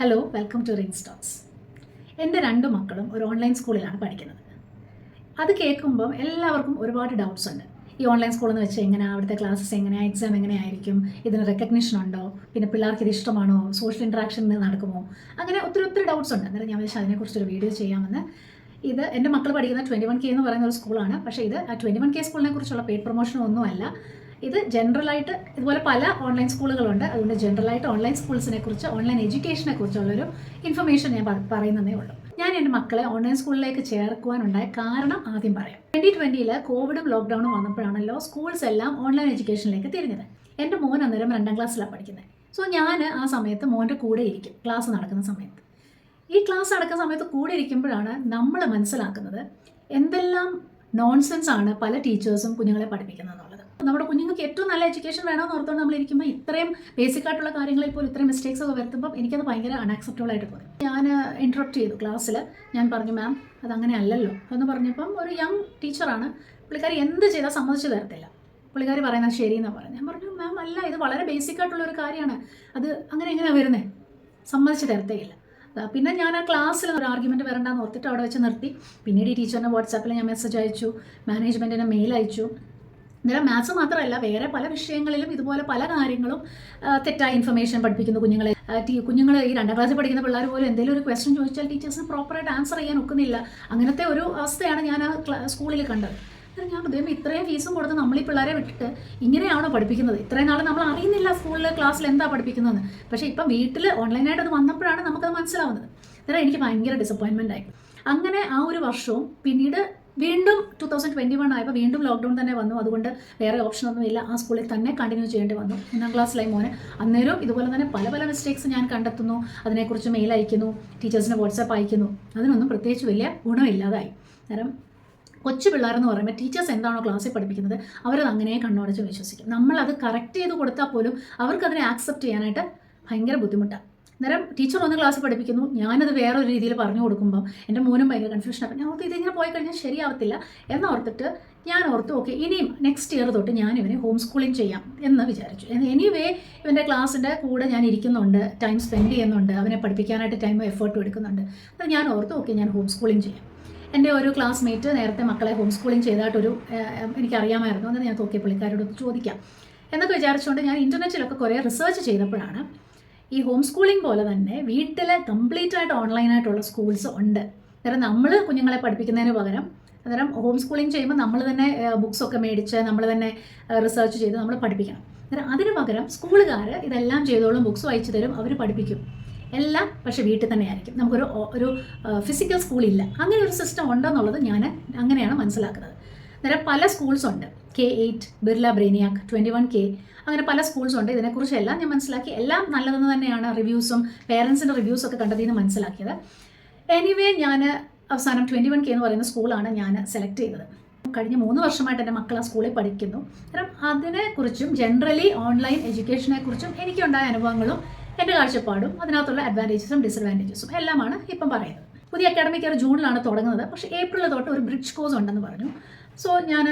Hello welcome to ring stokes എന്റെ രണ്ട് മക്കളും ഒരു ഓൺലൈൻ സ്കൂളിലാണ് പഠിക്കുന്നത്. അത് കേൾക്കുമ്പം എല്ലാവർക്കും ഒരുപാട് ഡൗട്ട്സ് ഉണ്ട്. ഈ ഓൺലൈൻ സ്കൂൾ എന്ന് വെച്ചാൽ എങ്ങനെയാണ് അവിടുത്തെ ക്ലാസ്സസ് എങ്ങനെയാണ് എക്സാം എങ്ങനെയായിരിക്കും? ഇതിന് റെക്കഗ്നിഷൻ ഉണ്ടോ? പിന്നെ പിള്ളേർക്ക് ഇത് ഇഷ്ടമാണോ? സോഷ്യൽ ഇൻട്രാക്ഷൻ നടക്കുമോ? അങ്ങനെ ഒത്തിരി ഒത്തിരി ഡൗട്ട്സ് ഉണ്ട്. അന്നേരം ഞാൻ വെച്ചാൽ അതിനെക്കുറിച്ചൊരു വീഡിയോ ചെയ്യാമെന്ന്. ഇത് എന്റെ മക്കൾ പഠിക്കുന്ന ട്വന്റി വൺ കെ എന്ന് പറയുന്ന ഒരു സ്കൂളാണ് പക്ഷേ ഇത് ആ ട്വന്റി വൺ കെ സ്കൂളിനെ കുറിച്ചുള്ള പെയ്ഡ് പ്രൊമോഷനോ ഒന്നുമല്ല. ഇത് ജനറലായിട്ട് ഇതുപോലെ പല ഓൺലൈൻ സ്കൂളുകളുണ്ട് അതുകൊണ്ട് ജനറലായിട്ട് ഓൺലൈൻ സ്കൂൾസിനെ കുറിച്ച് ഓൺലൈൻ എഡ്യൂക്കേഷനെ കുറിച്ചുള്ളൊരു ഇൻഫർമേഷൻ ഞാൻ പറയുന്നതേ ഉള്ളൂ. ഞാൻ എന്റെ മക്കളെ ഓൺലൈൻ സ്കൂളിലേക്ക് ചേർക്കുവാനുണ്ടായ കാരണം ആദ്യം പറയാം. ട്വന്റി ട്വന്റിയിൽ കോവിഡും ലോക്ക്ഡൗണും വന്നപ്പോഴാണല്ലോ സ്കൂൾസ് എല്ലാം ഓൺലൈൻ എഡ്യൂക്കേഷനിലേക്ക് തിരിഞ്ഞത്. എന്റെ മോൻ അന്നേരം രണ്ടാം ക്ലാസ്സിലാണ് പഠിക്കുന്നത് സോ ഞാൻ ആ സമയത്ത് മോന്റെ കൂടെ ഇരിക്കും ക്ലാസ് നടക്കുന്ന സമയത്ത്. ഈ ക്ലാസ് നടക്കുന്ന സമയത്ത് കൂടെ ഇരിക്കുമ്പോഴാണ് നമ്മൾ മനസ്സിലാക്കുന്നത് എന്തെല്ലാം നോൺസെൻസ് ആണ് പല ടീച്ചേഴ്സും കുഞ്ഞുങ്ങളെ പഠിപ്പിക്കുന്നത് നമ്മുടെ കുഞ്ഞുങ്ങൾക്ക് ഏറ്റവും നല്ല എഡ്യൂക്കേഷൻ വേണമെന്ന് ഓർത്തുകൊണ്ട് നമ്മൾ ഇരിക്കുമ്പോൾ ഇത്രയും ബേസിക് ആയിട്ടുള്ള കാര്യങ്ങളിൽ പോലും ഇത്രയും മിസ്റ്റേക്സ് ഒക്കെ വരുത്തുമ്പോൾ എനിക്കത് ഭയങ്കര അൺആക്സെപ്റ്റബിൾ ആയിട്ട് തോന്നി. ഞാൻ ഇൻട്രപ്റ്റ് ചെയ്തു ക്ലാസ്സിൽ ഞാൻ പറഞ്ഞു മാം അതങ്ങനെ അല്ലല്ലോ. എന്ന് പറഞ്ഞപ്പം ഒരു യങ് ടീച്ചറാണ് പുള്ളിക്കാരി എന്ത് ചെയ്താൽ സമ്മതിച്ചു തരത്തില്ല. പുള്ളിക്കാരി പറയുന്നത് ശരിയെന്നാണ് പറഞ്ഞു ഞാൻ പറഞ്ഞു മാം അല്ല ഇത് വളരെ ബേസിക് ആയിട്ടുള്ള ഒരു കാര്യമാണ്. അത് അങ്ങനെ എങ്ങനെയാണ് വരുന്നത് സമ്മതിച്ച് തരത്തേയില്ല. പിന്നെ ഞാൻ ആ ക്ലാസ്സിൽ ഒരു ആർഗ്യുമെന്റ് വരണ്ടെന്ന് ഓർത്തിട്ട് അവിടെ വെച്ച് നിർത്തി. പിന്നീട് ഈ ടീച്ചറിനെ വാട്സാപ്പിൽ ഞാൻ മെസ്സേജ് അയച്ചു. മാനേജ്മെന്റിന് മെയിൽ അയച്ചു. അന്നേരം മാത്സ് മാത്രമല്ല വേറെ പല വിഷയങ്ങളിലും ഇതുപോലെ പല കാര്യങ്ങളും തെറ്റായ ഇൻഫർമേഷൻ പഠിപ്പിക്കുന്ന കുഞ്ഞുങ്ങളെ. കുഞ്ഞുങ്ങൾ ഈ രണ്ടാം ക്ലാസ്സിൽ പഠിക്കുന്ന പിള്ളേർ പോലും എന്തെങ്കിലും ഒരു ക്വസ്റ്റ്യൻ ചോദിച്ചാൽ ടീച്ചേഴ്സിന് പ്രോപ്പറായിട്ട് ആൻസർ ചെയ്യാൻ ഒക്കുന്നില്ല. അങ്ങനത്തെ ഒരു അവസ്ഥയാണ് ഞാൻ ആ സ്കൂളിൽ കണ്ടത്. അന്നേരം ഞാൻ ദൈവം ഇത്രയും ഫീസും കൊടുത്ത് നമ്മൾ ഈ പിള്ളേരെ വിട്ടിട്ട് ഇങ്ങനെയാണോ പഠിപ്പിക്കുന്നത്? ഇത്രയും നാൾ നമ്മൾ അറിയുന്നില്ല സ്കൂളിൽ ക്ലാസ്സിൽ എന്താ പഠിപ്പിക്കുന്നതെന്ന്. പക്ഷേ ഇപ്പം വീട്ടിൽ ഓൺലൈനായിട്ട് അത് വന്നപ്പോഴാണ് നമുക്കത് മനസ്സിലാവുന്നത്. അന്നേരം എനിക്ക് ഭയങ്കര ഡിസപ്പോയിൻമെന്റ് ആയി. അങ്ങനെ ആ ഒരു വർഷവും പിന്നീട് വീണ്ടും ടു തൗസൻഡ് ട്വന്റി വൺ ആയപ്പോൾ വീണ്ടും ലോക്ക്ഡൗൺ തന്നെ വന്നു. അതുകൊണ്ട് വേറെ ഓപ്ഷനൊന്നുമില്ല ആ സ്കൂളിൽ തന്നെ കണ്ടിന്യൂ ചെയ്യേണ്ടി വന്നു. ഒന്നാം ക്ലാസ്സിലായി മോനെ. അന്നേരം ഇതുപോലെ തന്നെ പല പല മിസ്റ്റേക്സ് ഞാൻ കണ്ടെത്തുന്നു. അതിനെക്കുറിച്ച് മെയിൽ അയക്കുന്നു. ടീച്ചേഴ്സിന് വാട്സാപ്പ് അയക്കുന്നു. അതിനൊന്നും പ്രത്യേകിച്ച് വലിയ ഗുണമില്ലാതായി. കാരണം കൊച്ചു പിള്ളേരെന്ന് പറയുമ്പോൾ ടീച്ചേഴ്സ് എന്താണോ ക്ലാസ്സിൽ പഠിപ്പിക്കുന്നത് അവരത് അങ്ങനെ കണ്ണോടച്ച് വിശ്വസിക്കും. നമ്മളത് കറക്റ്റ് ചെയ്ത് കൊടുത്താൽ പോലും അവർക്കതിനെ ആക്സെപ്റ്റ് ചെയ്യാനായിട്ട് ഭയങ്കര ബുദ്ധിമുട്ടാണ് അന്നേരം ടീച്ചർ ഒന്ന് ക്ലാസ് പഠിപ്പിക്കുന്നു. ഞാനത് വേറൊരു രീതിയിൽ പറഞ്ഞു കൊടുക്കുമ്പോൾ എന്റെ മോനും ഭയങ്കര കൺഫ്യൂഷൻ അപ്പം ഞാൻ ഓർത്ത് ഇതിങ്ങനെ പോയി കഴിഞ്ഞാൽ ശരിയാവത്തില്ല എന്നോർത്തിട്ട് ഞാൻ ഓർത്തു ഓക്കെ ഇനിയും നെക്സ്റ്റ് ഇയർ തൊട്ട് ഞാൻ ഇവനെ ഹോം സ്കൂളിംഗ് ചെയ്യാം എന്ന് വിചാരിച്ചു. എനിവേ ഇവന്റെ ക്ലാസ്സിന്റെ കൂടെ ഞാൻ ഇരിക്കുന്നുണ്ട് ടൈം സ്പെൻഡ് ചെയ്യുന്നുണ്ട് അവനെ പഠിപ്പിക്കാനായിട്ട് ടൈം എഫേർട്ടും എടുക്കുന്നുണ്ട്. അപ്പോൾ ഞാൻ ഓർത്തു ഓക്കെ ഞാൻ ഹോം സ്കൂളിംഗ് ചെയ്യാം. എന്റെ ഒരു ക്ലാസ്മേറ്റ് നേരത്തെ മക്കളെ ഹോം സ്കൂളിംഗ് ചെയ്തായിട്ടൊരു എനിക്കറിയാമായിരുന്നു. അങ്ങനെ ഞാൻ തോക്കിയ പുള്ളിക്കാരോട് ചോദിക്കാം. എന്നൊക്കെ വിചാരിച്ചുകൊണ്ട് ഞാൻ ഇന്റർനെറ്റിലൊക്കെ കുറേ റിസർച്ച് ചെയ്തപ്പോഴാണ് ഈ ഹോം സ്കൂളിംഗ് പോലെ തന്നെ വീട്ടിൽ കംപ്ലീറ്റ് ആയിട്ട് ഓൺലൈനായിട്ടുള്ള സ്കൂൾസ് ഉണ്ട്. അന്നേരം നമ്മൾ കുഞ്ഞുങ്ങളെ പഠിപ്പിക്കുന്നതിന് പകരം അന്നേരം ഹോം സ്കൂളിംഗ് ചെയ്യുമ്പോൾ നമ്മൾ തന്നെ ബുക്സൊക്കെ മേടിച്ച് നമ്മൾ തന്നെ റിസർച്ച് ചെയ്ത് നമ്മൾ പഠിപ്പിക്കണം. അന്നേരം അതിന് പകരം സ്കൂളുകാർ ഇതെല്ലാം ചെയ്തോളും ബുക്സ് വായിച്ചു തരും അവർ പഠിപ്പിക്കും. എല്ലാം പക്ഷേ വീട്ടിൽ തന്നെ ആയിരിക്കും. നമുക്കൊരു ഒരു ഫിസിക്കൽ സ്കൂളില്ല അങ്ങനെ ഒരു സിസ്റ്റം ഉണ്ടെന്നുള്ളത് ഞാൻ അങ്ങനെയാണ് മനസ്സിലാക്കുന്നത്. അന്നേരം പല സ്കൂൾസ് ഉണ്ട്. K eight Birla brainiac twenty one K അങ്ങനെ പല സ്കൂൾസും ഉണ്ട്. ഇതിനെക്കുറിച്ച് എല്ലാം ഞാൻ മനസ്സിലാക്കി. എല്ലാം നല്ലതെന്ന് തന്നെയാണ് റിവ്യൂസും പേരൻസിന്റെ റിവ്യൂസും ഒക്കെ കണ്ടതിൽ നിന്ന് മനസ്സിലാക്കിയത്. എനിവേ ഞാൻ അവസാനം ട്വന്റി വൺ കെ എന്ന് പറയുന്ന സ്കൂളാണ് ഞാൻ സെലക്ട് ചെയ്തത്. കഴിഞ്ഞ മൂന്ന് വർഷമായിട്ട് എന്റെ മക്കൾ ആ സ്കൂളിൽ പഠിക്കുന്നു. കാരണം അതിനെക്കുറിച്ചും ജനറലി ഓൺലൈൻ എഡ്യൂക്കേഷനെക്കുറിച്ചും എനിക്കുണ്ടായ അനുഭവങ്ങളും എന്റെ കാഴ്ചപ്പാടും അതിനകത്തുള്ള അഡ്വാന്റേജസും ഡിസഡ്വാന്റേജസും എല്ലാമാണ് ഇപ്പം പറയുന്നത്. പുതിയ അക്കാഡമിക് ഇയർ ജൂണിലാണ് തുടങ്ങുന്നത്. പക്ഷേ ഏപ്രിൽ തൊട്ട് ഒരു ബ്രിഡ്ജ് കോഴ്സ് ഉണ്ടെന്ന് പറഞ്ഞു. സോ ഞാൻ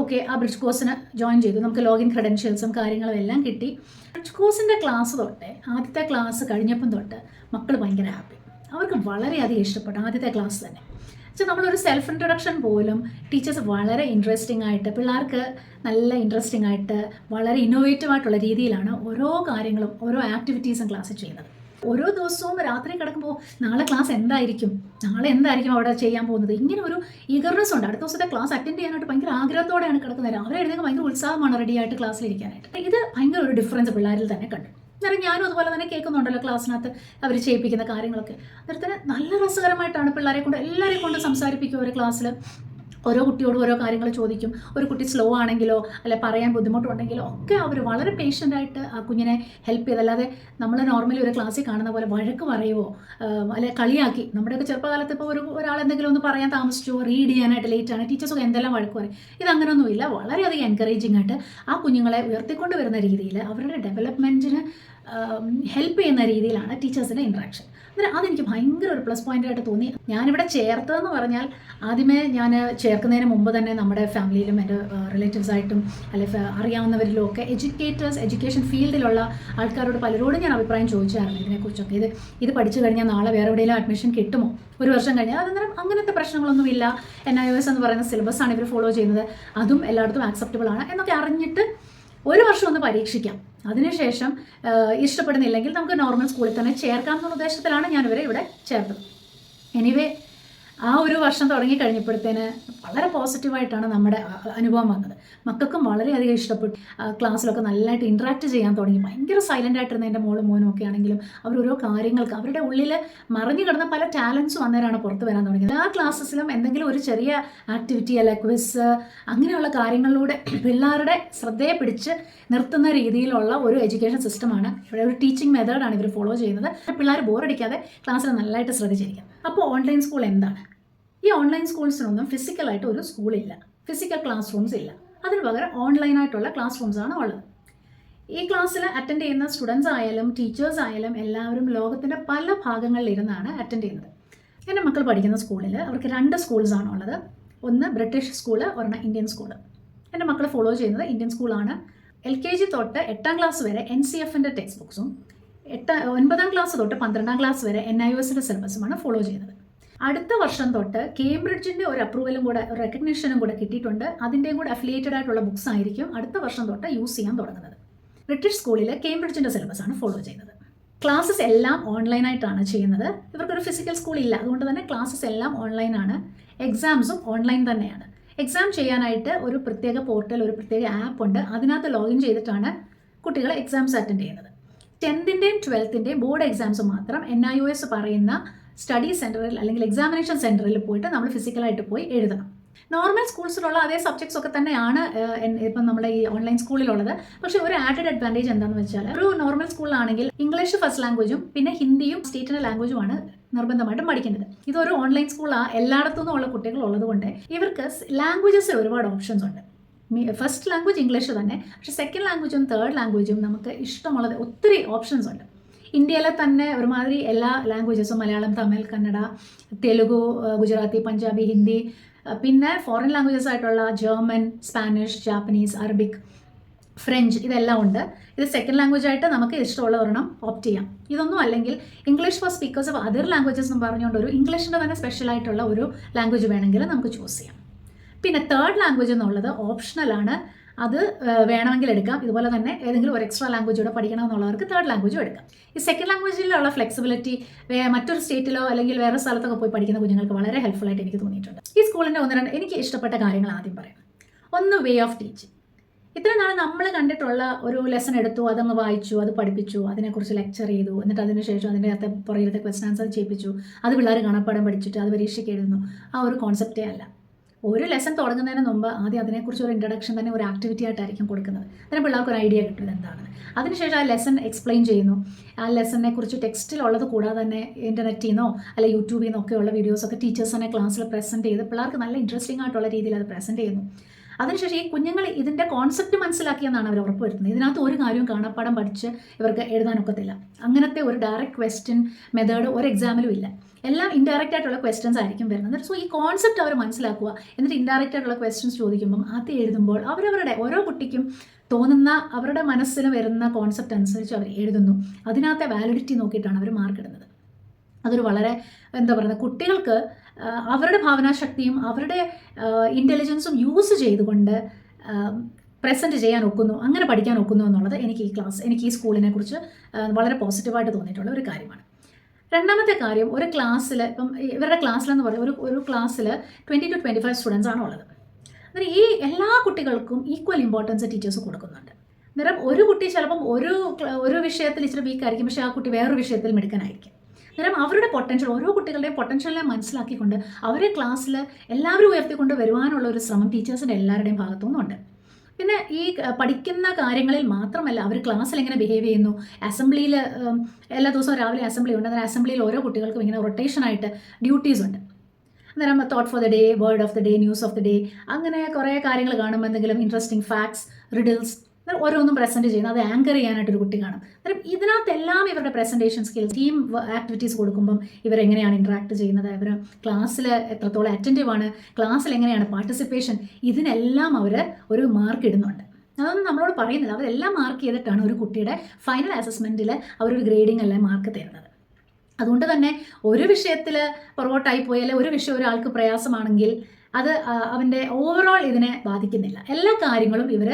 ഓക്കെ ആ ബ്രിഡ്ജ് കോഴ്സിന് ജോയിൻ ചെയ്തു. നമുക്ക് ലോഗിൻ ക്രെഡൻഷ്യൽസും കാര്യങ്ങളും എല്ലാം കിട്ടി. ബ്രിഡ്ജ് കോഴ്സിന്റെ ക്ലാസ് തൊട്ടേ ആദ്യത്തെ ക്ലാസ് കഴിഞ്ഞപ്പം തൊട്ട് മക്കൾ ഭയങ്കര ഹാപ്പി അവർക്ക് വളരെയധികം ഇഷ്ടപ്പെട്ടു ആദ്യത്തെ ക്ലാസ് തന്നെ. പക്ഷെ നമ്മളൊരു സെൽഫ് ഇൻട്രൊഡക്ഷൻ പോലും ടീച്ചേഴ്സ് വളരെ ഇൻട്രസ്റ്റിംഗ് ആയിട്ട് പിള്ളേർക്ക് നല്ല ഇൻട്രസ്റ്റിംഗ് ആയിട്ട് വളരെ ഇന്നോവേറ്റീവ് ആയിട്ടുള്ള രീതിയിലാണ് ഓരോ കാര്യങ്ങളും ഓരോ ആക്ടിവിറ്റീസും ക്ലാസ്സിൽ ചെയ്യുന്നത്. ഓരോ ദിവസവും രാത്രി കിടക്കുമ്പോൾ നാളെ ക്ലാസ് എന്തായിരിക്കും? നാളെ എന്തായിരിക്കും അവിടെ ചെയ്യാൻ പോകുന്നത്? ഇങ്ങനെ ഒരു ഈഗർനെസ് ഉണ്ട്. അടുത്ത ദിവസത്തെ ക്ലാസ് അറ്റൻഡ് ചെയ്യാനായിട്ട് ഭയങ്കര ആഗ്രഹത്തോടെയാണ് കിടക്കുന്നത്. രാവിലെ എഴുന്നേക്ക് ഭയങ്കര ഉത്സാഹമാണ് റെഡി ആയിട്ട് ക്ലാസ്സിലിരിക്കാനായിട്ട്. ഇത് ഭയങ്കര ഒരു ഡിഫറൻസ് പിള്ളേരിൽ തന്നെ കണ്ടു. അന്നേരം ഞാനും അതുപോലെ തന്നെ കേൾക്കുന്നുണ്ടല്ലോ ക്ലാസ്സിനകത്ത് അവർ ചെയ്യിപ്പിക്കുന്ന കാര്യങ്ങളൊക്കെ. അന്നേരത്തിന് നല്ല രസകരമായിട്ടാണ് പിള്ളേരെ കൊണ്ട് എല്ലാവരെയും കൊണ്ട് സംസാരിപ്പിക്കും ഒരു ക്ലാസ്സിൽ ഓരോ കുട്ടിയോട് ഓരോ കാര്യങ്ങൾ ചോദിക്കും. ഒരു കുട്ടി സ്ലോ ആണെങ്കിലോ അല്ലെ പറയാൻ ബുദ്ധിമുട്ടുണ്ടെങ്കിലോ ഒക്കെ അവർ വളരെ ആയിട്ട് ആ കുഞ്ഞിനെ ഹെൽപ്പ് ചെയ്ത്. അല്ലാതെ നമ്മൾ നോർമലി ഒരു ക്ലാസ്സിൽ കാണുന്ന പോലെ വഴക്ക് പറയുമോ അല്ലെ കളിയാക്കി. നമ്മുടെയൊക്കെ ചെറുപ്പകാലത്ത് ഇപ്പോൾ ഒരു ഒരാൾ എന്തെങ്കിലും ഒന്ന് പറയാൻ താമസിച്ചു റീഡ് ചെയ്യാനായിട്ട് ലേറ്റ് ആണ് ടീച്ചേഴ്സൊക്കെ എന്തെല്ലാം വഴക്ക് പറയും. ഇതങ്ങനെയൊന്നുമില്ല വളരെയധികം എൻകറേജിങ് ആയിട്ട് ആ കുഞ്ഞുങ്ങളെ ഉയർത്തിക്കൊണ്ട് വരുന്ന രീതിയിൽ അവരുടെ ഡെവലപ്മെന്റിന് ഹെൽപ്പ് ചെയ്യുന്ന രീതിയിലാണ് ടീച്ചേഴ്സിന്റെ ഇൻട്രാക്ഷൻ അന്നേരം അതെനിക്ക് ഭയങ്കര ഒരു പ്ലസ് പോയിന്റ് ആയിട്ട് തോന്നി. ഞാനിവിടെ ചേർത്തതെന്ന് പറഞ്ഞാൽ ആദ്യമേ ഞാൻ ചേർക്കുന്നതിന് മുമ്പ് തന്നെ നമ്മുടെ ഫാമിലിയിലും എന്റെ റിലേറ്റീവ്സ് ആയിട്ടും അല്ലെങ്കിൽ അറിയാവുന്നവരിലും ഒക്കെ എഡ്യൂക്കേറ്റേഴ്സ് എഡ്യൂക്കേഷൻ ഫീൽഡിലുള്ള ആൾക്കാരോട് പലരോടും ഞാൻ അഭിപ്രായം ചോദിച്ചായിരുന്നു ഇതിനെക്കുറിച്ചൊക്കെ. ഇത് ഇത് പഠിച്ചു കഴിഞ്ഞാൽ നാളെ വേറെ എവിടെയെങ്കിലും അഡ്മിഷൻ കിട്ടുമോ? ഒരു വർഷം കഴിഞ്ഞാൽ അന്നേരം അങ്ങനത്തെ പ്രശ്നങ്ങളൊന്നുമില്ല. എൻ ഐ എസ് എന്ന് പറയുന്ന സിലബസ് ആണ് ഇവർ ഫോളോ ചെയ്യുന്നത്. അതും എല്ലായിടത്തും ആക്സെപ്റ്റബിൾ ആണ്. എന്നൊക്കെ അറിഞ്ഞിട്ട് ഒരു വർഷം ഒന്ന് പരീക്ഷിക്കാം. അതിനുശേഷം ഇഷ്ടപ്പെടുന്നില്ലെങ്കിൽ നമുക്ക് നോർമൽ സ്കൂളിൽ തന്നെ ചേർക്കാം എന്നുള്ള ഉദ്ദേശത്തിലാണ് ഞാൻ ഇവിടെ ചേർത്തത്. എനിവേ ആ ഒരു വർഷം തുടങ്ങി കഴിഞ്ഞപ്പോഴത്തേന് വളരെ പോസിറ്റീവായിട്ടാണ് നമ്മുടെ അനുഭവം വന്നത്. മക്കൾക്കും വളരെയധികം ഇഷ്ടപ്പെട്ടു. ക്ലാസ്സിലൊക്കെ നല്ലതായിട്ട് ഇൻട്രാക്ട് ചെയ്യാൻ തുടങ്ങി. ഭയങ്കര സൈലന്റ് ആയിട്ടിരുന്ന എന്റെ മോളും മോനും ഒക്കെ ആണെങ്കിലും അവർ ഓരോ കാര്യങ്ങൾക്ക് അവരുടെ ഉള്ളിൽ മറിഞ്ഞു കിടന്ന പല ടാലൻസും അന്നേരമാണ് പുറത്ത് വരാൻ തുടങ്ങിയത്. ആ ക്ലാസ്സസിലും എന്തെങ്കിലും ഒരു ചെറിയ ആക്ടിവിറ്റി അല്ല ക്വിസ് അങ്ങനെയുള്ള കാര്യങ്ങളിലൂടെ പിള്ളേരുടെ ശ്രദ്ധയെ പിടിച്ച് നിർത്തുന്ന രീതിയിലുള്ള ഒരു എഡ്യൂക്കേഷൻ സിസ്റ്റമാണ് ഇവിടെ ഒരു ടീച്ചിങ് മെത്തേഡാണ് ഇവർ ഫോളോ ചെയ്യുന്നത്. പിള്ളേർ ബോറടിക്കാതെ ക്ലാസ്സിൽ നല്ലതായിട്ട് ശ്രദ്ധിച്ചിരിക്കും അപ്പോൾ ഓൺലൈൻ സ്കൂൾ എന്താണ്? ഈ ഓൺലൈൻ സ്കൂൾസിനൊന്നും ഫിസിക്കലായിട്ട് ഒരു സ്കൂളില്ല ഫിസിക്കൽ ക്ലാസ് റൂംസ് ഇല്ല. അതിന് പകരം ഓൺലൈനായിട്ടുള്ള ക്ലാസ് റൂംസ് ആണ് ഉള്ളത്. ഈ ക്ലാസ്സിൽ അറ്റൻഡ് ചെയ്യുന്ന സ്റ്റുഡൻസ് ആയാലും ടീച്ചേഴ്സ് ആയാലും എല്ലാവരും ലോകത്തിന്റെ പല ഭാഗങ്ങളിൽ ഇരുന്നാണ് അറ്റൻഡ് ചെയ്യുന്നത്. എന്റെ മക്കൾ പഠിക്കുന്ന സ്കൂളിൽ അവർക്ക് രണ്ട് സ്കൂൾസാണ് ഉള്ളത്. ഒന്ന് ബ്രിട്ടീഷ് സ്കൂൾ ഒരെണ്ണം ഇന്ത്യൻ സ്കൂൾ എന്റെ മക്കൾ ഫോളോ ചെയ്യുന്നത് ഇന്ത്യൻ സ്കൂളാണ് എൽ കെ ജി തൊട്ട് എട്ടാം ക്ലാസ് വരെ എൻ സി എഫിന്റെ ടെക്സ്റ്റ് ബുക്സും എട്ട് ഒൻപതാം ക്ലാസ് തൊട്ട് പന്ത്രണ്ടാം ക്ലാസ് വരെ എൻ ഐ എസിന്റെ സിലബസുമാണ് ഫോളോ ചെയ്യുന്നത്. അടുത്ത വർഷം തൊട്ട് കേംബ്രിഡ്ജിന്റെ ഒരു അപ്രൂവലും കൂടെ ഒരു റെക്കഗ്നീഷനും കൂടെ കിട്ടിയിട്ടുണ്ട്. അതിന്റെയും കൂടെ അഫിലിയേറ്റഡ് ആയിട്ടുള്ള ബുക്സ് ആയിരിക്കും അടുത്ത വർഷം തൊട്ട് യൂസ് ചെയ്യാൻ തുടങ്ങുന്നത്. ബ്രിട്ടീഷ് സ്കൂളിൽ കേംബ്രിഡ്ജിന്റെ സിലബസ് ആണ് ഫോളോ ചെയ്യുന്നത്. ക്ലാസ്സസ് എല്ലാം ഓൺലൈനായിട്ടാണ് ചെയ്യുന്നത്. ഇവർക്കൊരു ഫിസിക്കൽ സ്കൂൾ ഇല്ല. അതുകൊണ്ട് തന്നെ ക്ലാസ്സസ് എല്ലാം ഓൺലൈനാണ് എക്സാംസും ഓൺലൈൻ തന്നെയാണ്. എക്സാം ചെയ്യാനായിട്ട് ഒരു പ്രത്യേക പോർട്ടൽ ഒരു പ്രത്യേക ആപ്പ് ഉണ്ട്. അതിനകത്ത് ലോഗിൻ ചെയ്തിട്ടാണ് കുട്ടികൾ എക്സാംസ് അറ്റൻഡ് ചെയ്യുന്നത്. ടെൻത്തിന്റെയും ട്വൽത്തിന്റെയും ബോർഡ് എക്സാംസ് മാത്രം എൻ ഐ ഒ എസ് പറയുന്ന സ്റ്റഡി സെന്ററിൽ അല്ലെങ്കിൽ എക്സാമിനേഷൻ സെന്ററിൽ പോയിട്ട് നമ്മൾ ഫിസിക്കലായിട്ട് പോയി എഴുതണം. നോർമൽ സ്കൂൾസിലുള്ള അതേ സബ്ജക്ട്സ് ഒക്കെ തന്നെയാണ് ഇപ്പം നമ്മുടെ ഈ ഓൺലൈൻ സ്കൂളിലുള്ളത് പക്ഷേ ഒരു ആഡഡ് അഡ്വാന്റേജ് എന്താണെന്ന് വെച്ചാൽ ഒരു നോർമൽ സ്കൂളിലാണെങ്കിൽ ഇംഗ്ലീഷ് ഫസ്റ്റ് ലാംഗ്വേജും പിന്നെ ഹിന്ദിയും സ്റ്റേറ്റിന്റെ ലാംഗ്വേജുമാണ് നിർബന്ധമായിട്ടും പഠിക്കുന്നത് ഇതൊരു ഓൺലൈൻ സ്കൂളാണ് എല്ലായിടത്തുനിന്നും ഉള്ള കുട്ടികൾ ഉള്ളതുകൊണ്ട് ഇവർക്ക് ലാംഗ്വേജസിൽ ഒരുപാട് ഓപ്ഷൻസ് ഉണ്ട്. ഫസ്റ്റ് ലാംഗ്വേജ് ഇംഗ്ലീഷ് തന്നെ. പക്ഷേ സെക്കൻഡ് ലാംഗ്വേജും തേർഡ് ലാംഗ്വേജും നമുക്ക് ഇഷ്ടമുള്ളത് ഒത്തിരി ഓപ്ഷൻസ് ഉണ്ട്. ഇന്ത്യയിലെ തന്നെ ഒരുമാതിരി എല്ലാ ലാംഗ്വേജസും മലയാളം തമിഴ് കന്നഡ തെലുഗു ഗുജറാത്തി പഞ്ചാബി ഹിന്ദി പിന്നെ ഫോറിൻ ലാംഗ്വേജസ് ആയിട്ടുള്ള German Spanish Japanese Arabic French ഇതെല്ലാം ഉണ്ട്. ഇത് സെക്കൻഡ് ലാംഗ്വേജ് ആയിട്ട് നമുക്ക് ഇഷ്ടമുള്ള ഒരെണ്ണം ഓപ്റ്റ് ചെയ്യാം. ഇതൊന്നും അല്ലെങ്കിൽ English for speakers of other languages എന്ന് പറഞ്ഞുകൊണ്ട് ഒരു ഇംഗ്ലീഷിന്റെ തന്നെ സ്പെഷ്യൽ ആയിട്ടുള്ള ഒരു ലാംഗ്വേജ് വേണമെങ്കിൽ നമുക്ക് ചൂസ് ചെയ്യാം. പിന്നെ തേർഡ് ലാംഗ്വേജ് എന്നുള്ളത് ഓപ്ഷണലാണ് അത് വേണമെങ്കിൽ എടുക്കാം. ഇതുപോലെ തന്നെ ഏതെങ്കിലും ഒരു എക്സ്ട്രാ ലാംഗ്വേജ് കൂടെ പഠിക്കണം എന്നുള്ളവർക്ക് തേർഡ് ലാംഗ്വേജും എടുക്കാം. ഈ സെക്കൻഡ് ലാംഗ്വേജിലുള്ള ഫ്ലെക്സിബിലിറ്റി മറ്റൊരു സ്റ്റേറ്റിലോ അല്ലെങ്കിൽ വേറെ സ്ഥലത്തൊക്കെ പോയി പഠിക്കുന്ന കുഞ്ഞുങ്ങൾക്ക് വളരെ ഹെൽപ്ഫുൾ ആയിട്ട് എനിക്ക് തോന്നിയിട്ടുണ്ട്. ഈ സ്കൂളിന്റെ ഒന്ന് രണ്ട് എനിക്ക് ഇഷ്ടപ്പെട്ട കാര്യങ്ങൾ ആദ്യം പറയാം. ഒന്ന് വേ ഓഫ് ടീച്ചിങ് ഇത്ര നാൾ നമ്മൾ കണ്ടിട്ടുള്ള ഒരു ലെസൺ എടുത്തു അതങ്ങ് വായിച്ചു അത് പഠിപ്പിച്ചു അതിനെക്കുറിച്ച് ലെക്ചർ ചെയ്തു എന്നിട്ട് അതിനുശേഷം അതിന്റെ അകത്തെ പുറകിലത്തെ ക്വസ്റ്റൻ ആൻസർ ചെയ്യിപ്പിച്ചു അത് പിള്ളേർ കാണപ്പാടം പഠിച്ചിട്ട് അത് പരീക്ഷയ്ക്ക് എഴുതുന്നു. ആ ഒരു കോൺസെപ്റ്റേ അല്ല. ഒരു ലെസൺ തുടങ്ങുന്നതിന് മുമ്പ് ആദ്യം അതിനെക്കുറിച്ച് ഒരു ഇൻട്രഡക്ഷൻ തന്നെ ഒരു ആക്ടിവിറ്റി ആയിട്ടായിരിക്കും കൊടുക്കുന്നത്. അതിന് പിള്ളേർക്ക് ഒരു ഐഡിയ കിട്ടും എന്താണ്. അതിനുശേഷം ആ ലെസൺ എക്സ്പ്ലെയിൻ ചെയ്യുന്നു. ആ ലെസണിനെ കുറിച്ച് ടെക്സ്റ്റിലുള്ളത് കൂടാതെ തന്നെ ഇന്റർനെറ്റിൽ നിന്നോ അല്ലെങ്കിൽ യൂട്യൂബിൽ നിന്നോ ഒക്കെയുള്ള വീഡിയോസൊക്കെ ടീച്ചേഴ്സ് തന്നെ ക്ലാസ്സിൽ പ്രസന്റ് ചെയ്ത് പിള്ളേർക്ക് നല്ല ഇൻട്രസ്റ്റിംഗ് ആയിട്ടുള്ള രീതിയിൽ അത് പ്രസന്റ് ചെയ്യുന്നു. അതിനുശേഷം ഈ കുഞ്ഞുങ്ങൾ ഇതിന്റെ കോൺസെപ്റ്റ് മനസ്സിലാക്കിയെന്നാണ് അവർ ഉറപ്പുവരുത്തുന്നത്. ഇതിനകത്ത് ഒരു കാര്യവും കാണാപ്പാടം പഠിച്ച് ഇവർക്ക് എഴുതാനൊക്കത്തില്ല. അങ്ങനത്തെ ഒരു ഡയറക്റ്റ് ക്വസ്റ്റ്യൻ മെത്തേഡ് ഒരു എക്സാമിലും ഇല്ല. എല്ലാം ഇൻഡയറക്റ്റ് ആയിട്ടുള്ള ക്വസ്റ്റ്യൻസ് ആയിരിക്കും വരുന്നത്. സോ ഈ കോൺസെപ്റ്റ് അവർ മനസ്സിലാക്കുക. എന്നിട്ട് ഇൻഡയറക്റ്റ് ആയിട്ടുള്ള ക്വസ്റ്റ്യൻസ് ചോദിക്കുമ്പം അത് എഴുതുമ്പോൾ അവരവരുടെ ഓരോ കുട്ടിക്കും തോന്നുന്ന അവരുടെ മനസ്സിൽ വരുന്ന കോൺസെപ്റ്റ് അനുസരിച്ച് അവർ എഴുതുന്നു. അതിനകത്തെ വാലിഡിറ്റി നോക്കിയിട്ടാണ് അവർ മാർക്ക് ഇടുന്നത്. അതൊരു വളരെ എന്താ പറയുക കുട്ടികൾക്ക് അവരുടെ ഭാവനാശക്തിയും അവരുടെ ഇന്റലിജൻസും യൂസ് ചെയ്തുകൊണ്ട് പ്രസന്റ് ചെയ്യാൻ ഒക്കുന്നു അങ്ങനെ പഠിക്കാൻ ഒക്കുന്നു എന്നുള്ളത് എനിക്ക് ഈ ക്ലാസ് എനിക്ക് ഈ സ്കൂളിനെ കുറിച്ച് വളരെ പോസിറ്റീവായിട്ട് തോന്നിയിട്ടുള്ള ഒരു കാര്യമാണ്. രണ്ടാമത്തെ കാര്യം ഒരു ക്ലാസ്സിൽ ഇപ്പം ഇവരുടെ ക്ലാസ്സിലെന്ന് പറയുന്നത് ഒരു ഒരു ക്ലാസ്സിൽ twenty to twenty five students ആണ് ഉള്ളത്. അന്നേരം ഈ എല്ലാ കുട്ടികൾക്കും ഈക്വൽ ഇമ്പോർട്ടൻസ് ടീച്ചേഴ്സ് കൊടുക്കുന്നുണ്ട്. അന്നേരം ഒരു കുട്ടി ചിലപ്പം ഒരു ഒരു വിഷയത്തിൽ ഇച്ചിരി വീക്ക് ആയിരിക്കും പക്ഷേ ആ കുട്ടി വേറൊരു വിഷയത്തിൽ മിടുക്കനായിരിക്കും. അന്നേരം അവരുടെ പൊട്ടൻഷ്യൽ ഓരോ കുട്ടികളുടെയും പൊട്ടൻഷ്യലിനെ മനസ്സിലാക്കിക്കൊണ്ട് അവരെ ക്ലാസ്സിൽ എല്ലാവരും ഉയർത്തിക്കൊണ്ട് വരുവാനുള്ള ഒരു ശ്രമം ടീച്ചേഴ്സിന്റെ എല്ലാവരുടെയും ഭാഗത്തുനിന്നുണ്ട്. പിന്നെ ഈ പഠിക്കുന്ന കാര്യങ്ങളിൽ മാത്രമല്ല അവർ ക്ലാസ്സിൽ എങ്ങനെ ബിഹേവ് ചെയ്യുന്നു അസംബ്ലിയിൽ എല്ലാ ദിവസവും രാവിലെ അസംബ്ലി ഉണ്ട്. അന്നേരം അസംബ്ലിയിൽ ഓരോ കുട്ടികൾക്കും ഇങ്ങനെ റൊട്ടേഷനായിട്ട് ഡ്യൂട്ടീസ് ഉണ്ട്. അന്നേരം thought for the day word of the day news of the day അങ്ങനെ കുറേ കാര്യങ്ങൾ കാണുമ്പോൾ എന്തെങ്കിലും ഇൻട്രസ്റ്റിംഗ് ഫാക്ട്സ് റിഡിൽസ് ഓരോന്നും പ്രസന്റ് ചെയ്യുന്നത് അത് ആങ്കർ ചെയ്യാനായിട്ട് ഒരു കുട്ടി കാണും. അന്നേരം ഇതിനകത്തെല്ലാം ഇവരുടെ പ്രസന്റേഷൻ സ്കിൽസ് ടീം ആക്ടിവിറ്റീസ് കൊടുക്കുമ്പം ഇവരെങ്ങനെയാണ് ഇന്ററാക്ട് ചെയ്യുന്നത്? ഇവർ ക്ലാസ്സിൽ എത്രത്തോളം അറ്റന്റീവ് ആണ്? ക്ലാസ്സിൽ എങ്ങനെയാണ് പാർട്ടിസിപ്പേഷൻ ഇതിനെല്ലാം അവർ ഒരു മാർക്ക് ഇടുന്നുണ്ട്. അതൊന്നും നമ്മളോട് പറയുന്നില്ല അവരെല്ലാം മാർക്ക് ചെയ്തിട്ടാണ് ഒരു കുട്ടിയുടെ ഫൈനൽ അസസ്മെന്റിൽ അവരൊരു ഗ്രേഡിംഗ് എല്ലാം മാർക്ക് തരുന്നത്. അതുകൊണ്ട് തന്നെ ഒരു വിഷയത്തിൽ പുറകോട്ടായി പോയാൽ ഒരു വിഷയം ഒരാൾക്ക് പ്രയാസമാണെങ്കിൽ അത് അവന്റെ ഓവറോൾ ഇതിനെ ബാധിക്കുന്നില്ല. എല്ലാ കാര്യങ്ങളും ഇവർ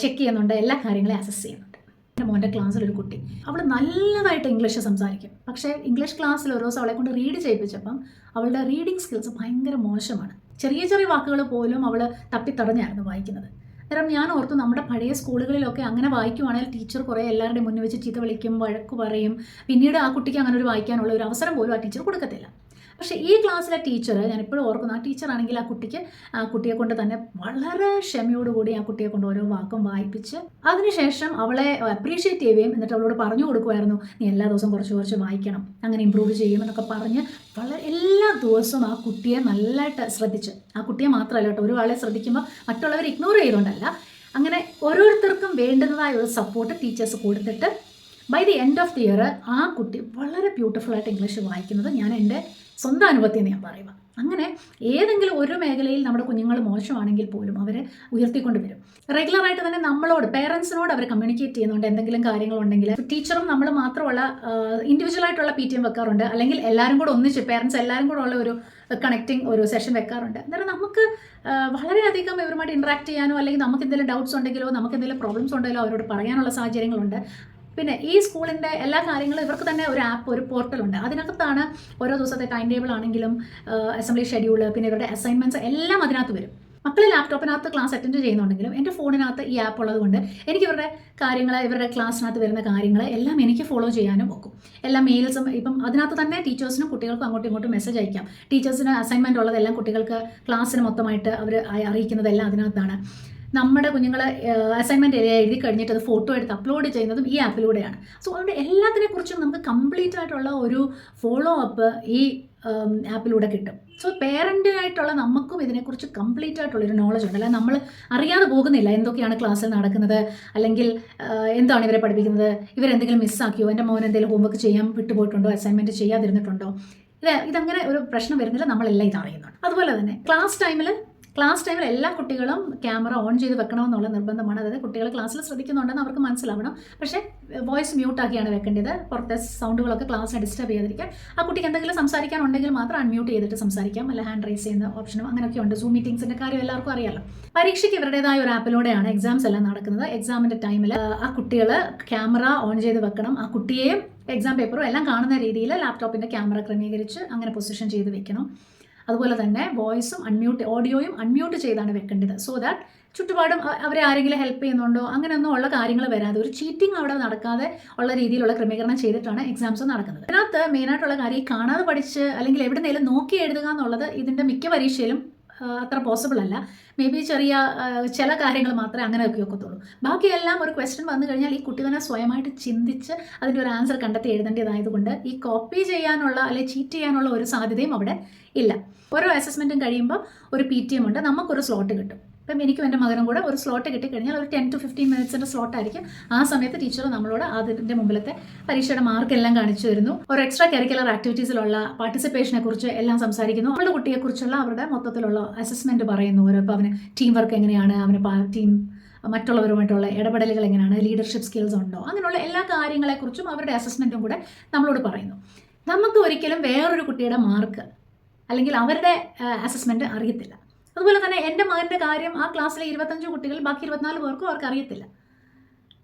ചെക്ക് ചെയ്യുന്നുണ്ട് എല്ലാ കാര്യങ്ങളെയും അസസ് ചെയ്യുന്നുണ്ട്. എന്റെ മോന്റെ ക്ലാസ്സിൽ ഒരു കുട്ടി. അവൾ നല്ലതായിട്ട് ഇംഗ്ലീഷ് സംസാരിക്കും. പക്ഷേ ഇംഗ്ലീഷ് ക്ലാസ്സിൽ ഒരു ദിവസം അവളെ കൊണ്ട് റീഡ് ചെയ്യിപ്പിച്ചപ്പം അവളുടെ റീഡിംഗ് സ്കിൽസ് ഭയങ്കര മോശമാണ്. ചെറിയ ചെറിയ വാക്കുകൾ പോലും അവൾ തപ്പിത്തടഞ്ഞായിരുന്നു വായിക്കുന്നത്. അന്നേരം ഞാൻ ഓർത്തു നമ്മുടെ പഴയ സ്കൂളുകളിലൊക്കെ അങ്ങനെ വായിക്കുവാണെങ്കിൽ ടീച്ചർ കുറേ എല്ലാവരുടെയും മുന്നിൽ വെച്ച് ചീത്ത വിളിക്കും വഴക്ക് പറയും. പിന്നീട് ആ കുട്ടിക്ക് അങ്ങനെ ഒരു വായിക്കാനുള്ള ഒരു അവസരം പോലും ആ ടീച്ചർ കൊടുക്കത്തില്ല. പക്ഷേ ഈ ക്ലാസ്സിലെ ടീച്ചർ ഞാനിപ്പോഴും ഓർക്കുന്നു ആ ടീച്ചറാണെങ്കിൽ ആ കുട്ടിക്ക് ആ കുട്ടിയെ കൊണ്ട് തന്നെ വളരെ ക്ഷമയോടുകൂടി ആ കുട്ടിയെ കൊണ്ട് ഓരോ വാക്കും വായിപ്പിച്ച് അതിനുശേഷം അവളെ അപ്രീഷിയേറ്റ് ചെയ്യുകയും എന്നിട്ട് അവളോട് പറഞ്ഞു കൊടുക്കുമായിരുന്നു നീ എല്ലാ ദിവസവും കുറച്ച് കുറച്ച് വായിക്കണം അങ്ങനെ ഇമ്പ്രൂവ് ചെയ്യും എന്നൊക്കെ പറഞ്ഞ് വളരെ എല്ലാ ദിവസവും ആ കുട്ടിയെ നല്ലതായിട്ട് ശ്രദ്ധിച്ച് ആ കുട്ടിയെ മാത്രമല്ല കേട്ടോ ഒരാളെ ശ്രദ്ധിക്കുമ്പോൾ മറ്റുള്ളവർ ഇഗ്നോർ ചെയ്തുകൊണ്ടല്ല അങ്ങനെ ഓരോരുത്തർക്കും വേണ്ടുന്നതായ ഒരു സപ്പോർട്ട് ടീച്ചേഴ്സ് കൊടുത്തിട്ട് by the end of the year ആ കുട്ടി വളരെ ബ്യൂട്ടിഫുൾ ആയിട്ട് ഇംഗ്ലീഷ് വായിക്കുന്നത് ഞാൻ എന്റെ സ്വന്തം അനുഭവത്തിൽ ഞാൻ പറയുക അങ്ങനെ ഏതെങ്കിലും ഒരു മേഖലയിൽ നമ്മുടെ കുഞ്ഞുങ്ങൾ മോശമാണെങ്കിൽ പോലും അവരെ ഉയർത്തിക്കൊണ്ട് വരും. റെഗുലറായിട്ട് തന്നെ നമ്മളോട് പേരൻസിനോട് അവർ കമ്മ്യൂണിക്കേറ്റ് ചെയ്യുന്നുണ്ട് എന്തെങ്കിലും കാര്യങ്ങളുണ്ടെങ്കിൽ. ടീച്ചറും നമ്മൾ മാത്രമുള്ള ഇൻഡിവിജ്വൽ ആയിട്ടുള്ള പി ടി എം വെക്കാറുണ്ട്. അല്ലെങ്കിൽ എല്ലാവരും കൂടെ ഒന്നിച്ച് പേരൻസ് എല്ലാവരും കൂടെ ഉള്ള ഒരു കണക്റ്റിംഗ് ഒരു സെഷൻ വെക്കാറുണ്ട്. അന്നേരം നമുക്ക് വളരെയധികം ഇവരുമായിട്ട് ഇൻട്രാക്ട് ചെയ്യാനോ അല്ലെങ്കിൽ നമുക്ക് എന്തെങ്കിലും ഡൗട്ട്സ് ഉണ്ടെങ്കിലോ നമുക്ക് എന്തെങ്കിലും പ്രോബ്ലംസ് ഉണ്ടെങ്കിലോ അവരോട് പറയാനുള്ള സാഹചര്യങ്ങളുണ്ട്. പിന്നെ ഈ സ്കൂളിന്റെ എല്ലാ കാര്യങ്ങളും ഇവർക്ക് തന്നെ ഒരു ആപ്പ് ഒരു പോർട്ടലുണ്ട് അതിനകത്താണ് ഓരോ ദിവസത്തെ ടൈം ടേബിൾ ആണെങ്കിലും അസംബ്ലി ഷെഡ്യൂൾ പിന്നെ ഇവരുടെ അസൈൻമെന്റ്സ് എല്ലാം അതിനകത്ത് വരും. മക്കൾ ലാപ്ടോപ്പിനകത്ത് ക്ലാസ് അറ്റൻഡ് ചെയ്യുന്നുണ്ടെങ്കിലും എന്റെ ഫോണിനകത്ത് ഈ ആപ്പ് ഉള്ളതുകൊണ്ട് എനിക്ക് ഇവരുടെ കാര്യങ്ങൾ ഇവരുടെ ക്ലാസ്സിനകത്ത് വരുന്ന കാര്യങ്ങൾ എല്ലാം എനിക്ക് ഫോളോ ചെയ്യാനും ഒക്കും. എല്ലാ മെയിൽസും ഇപ്പം അതിനകത്ത് തന്നെ ടീച്ചേഴ്സിനും കുട്ടികൾക്കും അങ്ങോട്ടും ഇങ്ങോട്ടും മെസ്സേജ് അയക്കാം. ടീച്ചേഴ്സിന് അസൈൻമെന്റ് ഉള്ളതെല്ലാം കുട്ടികൾക്ക് ക്ലാസ്സിന് മൊത്തമായിട്ട് അവർ അറിയിക്കുന്നതെല്ലാം അതിനകത്താണ്. നമ്മുടെ കുഞ്ഞുങ്ങൾ അസൈൻമെന്റ് എഴുതി കഴിഞ്ഞിട്ട് അത് ഫോട്ടോ എടുത്ത് അപ്ലോഡ് ചെയ്യുന്നതും ഈ ആപ്പിലൂടെയാണ് സോ അതുകൊണ്ട് എല്ലാത്തിനെ കുറിച്ചും നമുക്ക് കംപ്ലീറ്റ് ആയിട്ടുള്ള ഒരു ഫോളോ അപ്പ് ഈ ആപ്പിലൂടെ കിട്ടും. സോ പേരന്റായിട്ടുള്ള നമുക്കും ഇതിനെക്കുറിച്ച് കംപ്ലീറ്റ് ആയിട്ടുള്ളൊരു നോളജ് ഉണ്ട്. അല്ലാതെ നമ്മൾ അറിയാതെ പോകുന്നില്ല എന്തൊക്കെയാണ് ക്ലാസ്സിൽ നടക്കുന്നത് അല്ലെങ്കിൽ എന്താണ് ഇവരെ പഠിപ്പിക്കുന്നത് ഇവരെന്തെങ്കിലും മിസ്സാക്കിയോ എന്റെ മോൻ എന്തെങ്കിലും ഹോംവർക്ക് ചെയ്യാൻ വിട്ടുപോയിട്ടുണ്ടോ അസൈൻമെന്റ് ചെയ്യാതിരുന്നിട്ടുണ്ടോ? ഇത് ഇതങ്ങനെ ഒരു പ്രശ്നം വരുന്നില്ല നമ്മളെല്ലാം ഇത് അറിയുന്നുണ്ട്. അതുപോലെ തന്നെ ക്ലാസ് ടൈമിൽ ക്ലാസ് ടൈമിൽ എല്ലാ കുട്ടികളും ക്യാമറ ഓൺ ചെയ്ത് വെക്കണമെന്നുള്ള നിർബന്ധമാണ്. അതായത് കുട്ടികൾ ക്ലാസ്സിൽ ശ്രദ്ധിക്കുന്നുണ്ടെന്ന് അവർക്ക് മനസ്സിലാവണം. പക്ഷേ വോയിസ് മ്യൂട്ടാക്കിയാണ് വെക്കേണ്ടത്. പുറത്തെ സൗണ്ടുകളൊക്കെ ക്ലാസ്സിനെ ഡിസ്റ്റർബ് ചെയ്യാതിരിക്കാൻ. ആ കുട്ടിക്ക് എന്തെങ്കിലും സംസാരിക്കാനുണ്ടെങ്കിൽ മാത്രം അൺമ്യൂട്ട് ചെയ്തിട്ട് സംസാരിക്കാം. അല്ല ഹാൻഡ് റൈസ് ചെയ്യുന്ന ഓപ്ഷനും അങ്ങനെയൊക്കെ ഉണ്ട്. സൂം മീറ്റിംഗ്സിന്റെ കാര്യം എല്ലാവർക്കും അറിയാലോ. പരീക്ഷയ്ക്ക് ഇവരുടേതായ ഒരു ആപ്പിലൂടെയാണ് എക്സാംസ് എല്ലാം നടക്കുന്നത്. എക്സാമിന്റെ ടൈമിൽ ആ കുട്ടികൾ ക്യാമറ ഓൺ ചെയ്ത് വെക്കണം. ആ കുട്ടിയെയും എക്സാം പേപ്പറും എല്ലാം കാണുന്ന രീതിയിൽ ലാപ്ടോപ്പിന്റെ ക്യാമറ ക്രമീകരിച്ച് അങ്ങനെ പൊസിഷൻ ചെയ്ത് വെക്കണം. അതുപോലെ തന്നെ വോയിസും അൺമ്യൂട്ട് ഓഡിയോയും അൺമ്യൂട്ട് ചെയ്താണ് വെക്കേണ്ടത്. സോ ദാറ്റ് ചുറ്റുപാടും അവരെ ആരെങ്കിലും ഹെൽപ്പ് ചെയ്യുന്നുണ്ടോ അങ്ങനെയൊന്നും ഉള്ള കാര്യങ്ങൾ വരാതെ ഒരു ചീറ്റിംഗ് അവിടെ നടക്കാതെ ഉള്ള രീതിയിലുള്ള ക്രമീകരണം ചെയ്തിട്ടാണ് എക്സാംസ് നടക്കുന്നത്. ഇതിനകത്ത് മെയിനായിട്ടുള്ള കാര്യം ഈ കാണാതെ പഠിച്ച് അല്ലെങ്കിൽ എവിടെന്നെങ്കിലും നോക്കി എഴുതുക എന്നുള്ളത് ഇതിന്റെ മിക്ക പരീക്ഷയിലും അത്ര പോസിബിൾ അല്ല. മേ ബി ചെറിയ ചില കാര്യങ്ങൾ മാത്രമേ അങ്ങനെയൊക്കെ ഒക്കത്തുള്ളൂ ബാക്കിയെല്ലാം ഒരു ക്വസ്റ്റ്യൻ വന്നു കഴിഞ്ഞാൽ ഈ കുട്ടി തന്നെ സ്വയമായിട്ട് ചിന്തിച്ച് അതിന്റെ ഒരു ആൻസർ കണ്ടെത്തി എഴുതേണ്ടതായതുകൊണ്ട് ഈ കോപ്പി ചെയ്യാനുള്ള അല്ലെങ്കിൽ ചീറ്റ് ചെയ്യാനുള്ള ഒരു സാധ്യതയും അവിടെ ഇല്ല. ഓരോ അസസ്മെന്റും കഴിയുമ്പോൾ ഒരു പി ടി എം ഉണ്ട്. നമുക്കൊരു സ്ലോട്ട് കിട്ടും. ഇപ്പം എനിക്കും എന്റെ മകനും കൂടെ ഒരു സ്ലോട്ട് കിട്ടിക്കഴിഞ്ഞാൽ ഒരു ടെൻ ടു ഫിഫ്റ്റീൻ മിനിറ്റ്സിന്റെ സ്ലോട്ട് ആയിരിക്കും. ആ സമയത്ത് ടീച്ചർ നമ്മളോട് അതിന്റെ മുമ്പിലത്തെ പരീക്ഷയുടെ മാർക്ക് എല്ലാം കാണിച്ചു തരുന്നു. ഒരു എക്സ്ട്രാ കരിക്കുലർ ആക്ടിവിറ്റീസിലുള്ള പാർട്ടിസിപ്പേഷനെ കുറിച്ച് എല്ലാം സംസാരിക്കുന്നു. അവളുടെ കുട്ടിയെക്കുറിച്ചുള്ള അവരുടെ മൊത്തത്തിലുള്ള അസസ്മെന്റ് പറയുന്നു. ഓരോ അവന് ടീം വർക്ക് എങ്ങനെയാണ്? അവന് ടീം മറ്റുള്ളവരുമായിട്ടുള്ള ഇടപെടലുകൾ എങ്ങനെയാണ്? ലീഡർഷിപ്പ് സ്കിൽസ് ഉണ്ടോ? അങ്ങനെയുള്ള എല്ലാ കാര്യങ്ങളെക്കുറിച്ചും അവരുടെ അസസ്മെന്റും കൂടെ നമ്മളോട് പറയുന്നു. നമുക്ക് ഒരിക്കലും വേറൊരു കുട്ടിയുടെ മാർക്ക് അല്ലെങ്കിൽ അവരുടെ അസസ്മെന്റ് അറിയത്തില്ല. അതുപോലെ തന്നെ എന്റെ മകന്റെ കാര്യം ആ ക്ലാസ്സിലെ ഇരുപത്തഞ്ച് കുട്ടികൾ ബാക്കി ഇരുപത്തിനാല് പേർക്കും അവർക്ക് അറിയത്തില്ല.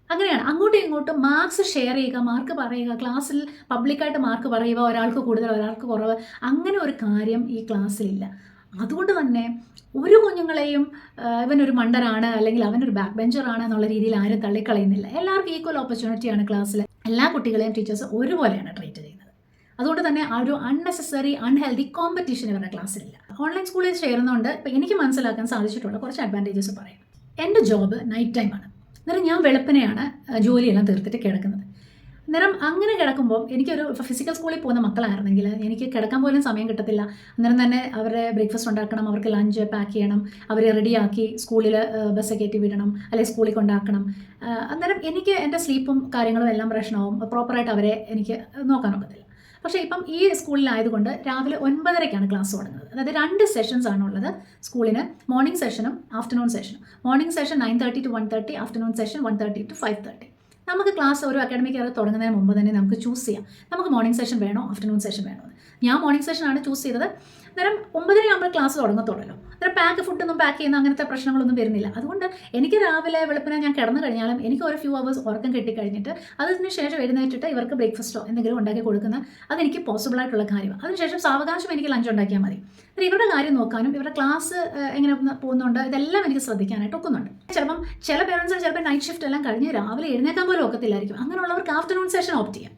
അങ്ങനെയാണ്. അങ്ങോട്ടും ഇങ്ങോട്ടും മാർക്സ് ഷെയർ ചെയ്യുക മാർക്ക് പറയുക ക്ലാസ്സിൽ പബ്ലിക്കായിട്ട് മാർക്ക് പറയുക ഒരാൾക്ക് കൂടുതൽ ഒരാൾക്ക് കുറവ് അങ്ങനെ ഒരു കാര്യം ഈ ക്ലാസ്സിലില്ല അതുകൊണ്ട് തന്നെ ഒരു കുഞ്ഞുങ്ങളെയും ഇവനൊരു മണ്ടനാണ് അല്ലെങ്കിൽ അവനൊരു ബാക്ക് ബെഞ്ചറാണ് എന്നുള്ള രീതിയിൽ ആരും തള്ളിക്കളയുന്നില്ല. എല്ലാവർക്കും ഈക്വൽ ഓപ്പർച്യൂണിറ്റിയാണ് ക്ലാസ്സിൽ എല്ലാ കുട്ടികളെയും ടീച്ചേഴ്സ് ഒരുപോലെയാണ് ട്രീറ്റ് ചെയ്യുന്നത്. അതുകൊണ്ട് തന്നെ ആ ഒരു അൺനെസസറി അൺഹെൽതി കോമ്പറ്റീഷൻ ഇവരുടെ ക്ലാസ്സിലില്ല ഓൺലൈൻ സ്കൂളിൽ ചേരുന്നതുകൊണ്ട് ഇപ്പം എനിക്ക് മനസ്സിലാക്കാൻ സാധിച്ചിട്ടുള്ള കുറച്ച് അഡ്വാന്റേജസ് പറയാം. എന്റെ ജോബ് നൈറ്റ് ടൈമാണ് അന്നേരം ഞാൻ വെളുപ്പിനെയാണ് ജോലിയെല്ലാം തീർത്തിട്ട് കിടക്കുന്നത്. അന്നേരം അങ്ങനെ കിടക്കുമ്പോൾ എനിക്കൊരു ഫിസിക്കൽ സ്കൂളിൽ പോകുന്ന മക്കളായിരുന്നെങ്കിൽ എനിക്ക് കിടക്കാൻ പോലും സമയം കിട്ടത്തില്ല. അന്നേരം തന്നെ അവരെ ബ്രേക്ക്ഫാസ്റ്റ് ഉണ്ടാക്കണം അവർക്ക് ലഞ്ച് പാക്ക് ചെയ്യണം അവരെ റെഡിയാക്കി സ്കൂളിൽ ബസ് കയറ്റി വിടണം അല്ലെങ്കിൽ സ്കൂളിൽ കൊണ്ടാക്കണം അന്നേരം എനിക്ക് എന്റെ സ്ലീപ്പും കാര്യങ്ങളും എല്ലാം പ്രശ്നമാവും. പ്രോപ്പറായിട്ട് അവരെ എനിക്ക് നോക്കാനൊക്കത്തില്ല പക്ഷേ ഇപ്പം ഈ സ്കൂളിലായതുകൊണ്ട് രാവിലെ ഒൻപതരയ്ക്കാണ് ക്ലാസ് തുടങ്ങുന്നത്. അതായത് രണ്ട് സെഷൻസ് ആണുള്ളത് സ്കൂളിന്. മോർണിംഗ് സെഷനും afternoon സെഷനും morning session nine thirty to one thirty afternoon session one thirty to five thirty നമുക്ക് ക്ലാസ് ഒരു അക്കാഡമിക് ഇയർ തുടങ്ങുന്നതിന് മുമ്പ് തന്നെ നമുക്ക് ചൂസ് ചെയ്യാം. നമുക്ക് മോർണിംഗ് സെഷൻ വേണോ ആഫ്റ്റർനൂൺ സെഷൻ വേണോ. ഞാൻ മോർണിംഗ് സെഷനാണ് ചൂസ് ചെയ്തത്. അന്നേരം ഒമ്പതരയാകുമ്പോൾ ക്ലാസ് തുടങ്ങത്തുള്ളൂ അന്നേരം പാക്ക് ഫുഡൊന്നും പാക്ക് ചെയ്യുന്ന അങ്ങനത്തെ പ്രശ്നങ്ങളൊന്നും വരുന്നില്ല. അതുകൊണ്ട് എനിക്ക് രാവിലെ വെളുപ്പിനെ ഞാൻ കിടന്നു കഴിഞ്ഞാലും എനിക്ക് ഒരു ഫ്യൂ അവേഴ്സ് ഉറക്കം കിട്ടിക്കഴിഞ്ഞിട്ട് അതിന് ശേഷം എഴുന്നേറ്റിട്ട് ഇവർക്ക് ബ്രേക്ക്ഫാസ്റ്റോ എന്തെങ്കിലും ഉണ്ടാക്കി കൊടുക്കുന്ന അതെനിക്ക് പോസിബിൾ ആയിട്ടുള്ള കാര്യമാണ്. അതിനുശേഷം സാവകാശം എനിക്ക് ലഞ്ച് ഉണ്ടാക്കിയാൽ മതി. അന്നേരം ഇവരുടെ കാര്യം നോക്കാനും ഇവരുടെ ക്ലാസ് എങ്ങനെ പോകുന്നുണ്ട് ഇതെല്ലാം എനിക്ക് ശ്രദ്ധിക്കാനായിട്ട് ഒക്കുന്നുണ്ട്. ചിലപ്പം ചില പേരൻസിന് ചിലപ്പോൾ നൈറ്റ് ഷിഫ്റ്റ് എല്ലാം കഴിഞ്ഞ് രാവിലെ എഴുന്നേക്കാൻ പോലും ഒക്കത്തില്ലായിരിക്കും. അങ്ങനെയുള്ളവർക്ക് ആഫ്റ്റർനൂൺ സെഷൻ ഓപ്റ്റ് ചെയ്യാം.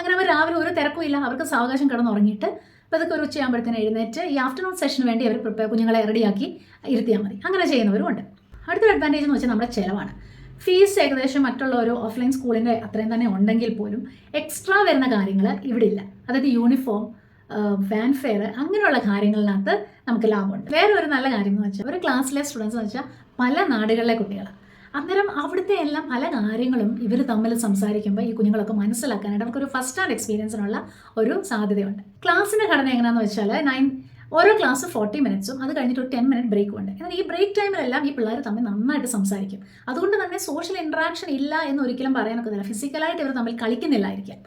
അങ്ങനെ അവർ രാവിലെ ഒരു തിരക്കും ഇല്ല. അവർക്ക് സാവകാശം കിടന്നുറങ്ങിയിട്ട് അപ്പോൾ അതൊക്കെ ഒരു ഉച്ചയാകുമ്പോഴത്തേന് എഴുന്നേറ്റ് ഈ ആഫ്റ്റർനൂൺ സെഷന് വേണ്ടി അവർ പ്രിപ്പയർ കുഞ്ഞുങ്ങളെ റെഡിയാക്കി ഇരുത്തിയാൽ മതി. അങ്ങനെ ചെയ്യുന്നവരും ഉണ്ട്. അടുത്തൊരു അഡ്വാന്റേജ് എന്ന് വെച്ചാൽ നമ്മുടെ ചിലവാണ്. ഫീസ് ഏകദേശം മറ്റുള്ള ഒരു ഓഫ്ലൈൻ സ്കൂളിന്റെ അത്രയും തന്നെ ഉണ്ടെങ്കിൽ പോലും എക്സ്ട്രാ വരുന്ന കാര്യങ്ങൾ ഇവിടെ ഇല്ല. അതായത് യൂണിഫോം വാൻ ഫെയർ അങ്ങനെയുള്ള കാര്യങ്ങളിനകത്ത് നമുക്ക് ലാഭമുണ്ട്. വേറെ ഒരു നല്ല കാര്യം എന്ന് വെച്ചാൽ ഒരു ക്ലാസ്സിലെ സ്റ്റുഡൻസ് എന്ന് വെച്ചാൽ പല നാടുകളിലെ കുട്ടികളാണ്. അന്നേരം അവിടുത്തെ എല്ലാം പല കാര്യങ്ങളും ഇവർ തമ്മിൽ സംസാരിക്കുമ്പോൾ ഈ കുഞ്ഞുങ്ങളൊക്കെ മനസ്സിലാക്കാനായിട്ട് അവർക്കൊരു ഫസ്റ്റ് ഹാൻഡ് എക്സ്പീരിയൻസിനുള്ള ഒരു സാധ്യതയുണ്ട്. ക്ലാസ്സിന്റെ ഘടന എങ്ങനെയാണെന്ന് വെച്ചാൽ നയൻ ഓരോ ക്ലാസ് ഫോർട്ടി മിനിറ്റ്സും അത് കഴിഞ്ഞിട്ട് ഒരു ടെൻ മിനിറ്റ് ബ്രേക്കും ഉണ്ട്. എന്നാൽ ഈ ബ്രേക്ക് ടൈമിലെല്ലാം ഈ പിള്ളേർ തമ്മിൽ നന്നായിട്ട് സംസാരിക്കും. അതുകൊണ്ട് തന്നെ സോഷ്യൽ ഇൻട്രാക്ഷൻ ഇല്ല എന്ന് ഒരിക്കലും പറയാനൊക്കത്തില്ല. ഫിസിക്കലായിട്ട് ഇവർ തമ്മിൽ കളിക്കുന്നില്ലായിരിക്കാം.